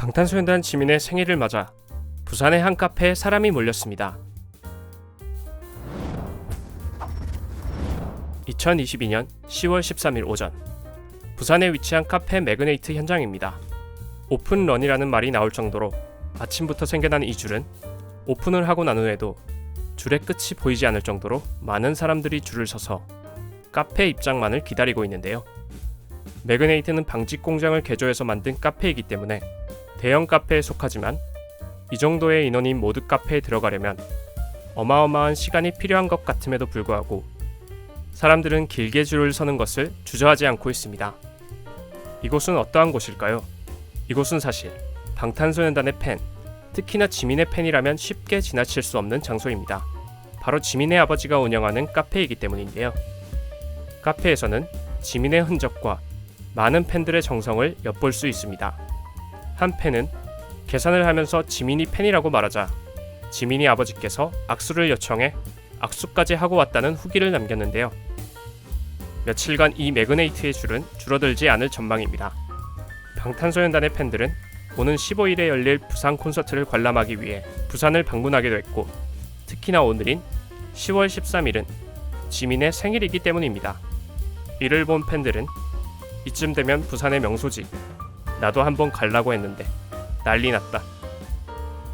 방탄소년단 지민의 생일을 맞아 부산의 한 카페에 사람이 몰렸습니다. 2022년 10월 13일 오전 부산에 위치한 카페 매그네이트 현장입니다. 오픈런이라는 말이 나올 정도로 아침부터 생겨난 이 줄은 오픈을 하고 난 후에도 줄의 끝이 보이지 않을 정도로 많은 사람들이 줄을 서서 카페 입장만을 기다리고 있는데요. 매그네이트는 방직 공장을 개조해서 만든 카페이기 때문에 대형 카페에 속하지만 이 정도의 인원이 모두 카페에 들어가려면 어마어마한 시간이 필요한 것 같음에도 불구하고 사람들은 길게 줄을 서는 것을 주저하지 않고 있습니다. 이곳은 어떠한 곳일까요? 이곳은 사실 방탄소년단의 팬, 특히나 지민의 팬이라면 쉽게 지나칠 수 없는 장소입니다. 바로 지민의 아버지가 운영하는 카페이기 때문인데요. 카페에서는 지민의 흔적과 많은 팬들의 정성을 엿볼 수 있습니다. 한 팬은 계산을 하면서 지민이 팬이라고 말하자 지민이 아버지께서 악수를 요청해 악수까지 하고 왔다는 후기를 남겼는데요. 며칠간 이 매그네이트의 줄은 줄어들지 않을 전망입니다. 방탄소년단의 팬들은 오는 15일에 열릴 부산 콘서트를 관람하기 위해 부산을 방문하기도 했고 특히나 오늘인 10월 13일은 지민의 생일이기 때문입니다. 이를 본 팬들은 이쯤 되면 부산의 명소지 나도 한번 갈라고 했는데 난리 났다.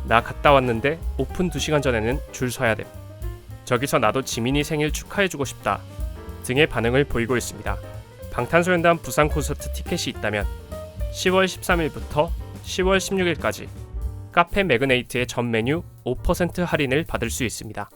나 갔다 왔는데 오픈 2시간 전에는 줄 서야 돼. 저기서 나도 지민이 생일 축하해주고 싶다. 등의 반응을 보이고 있습니다. 방탄소년단 부산 콘서트 티켓이 있다면 10월 13일부터 10월 16일까지 카페 매그네이트의 전 메뉴 5% 할인을 받을 수 있습니다.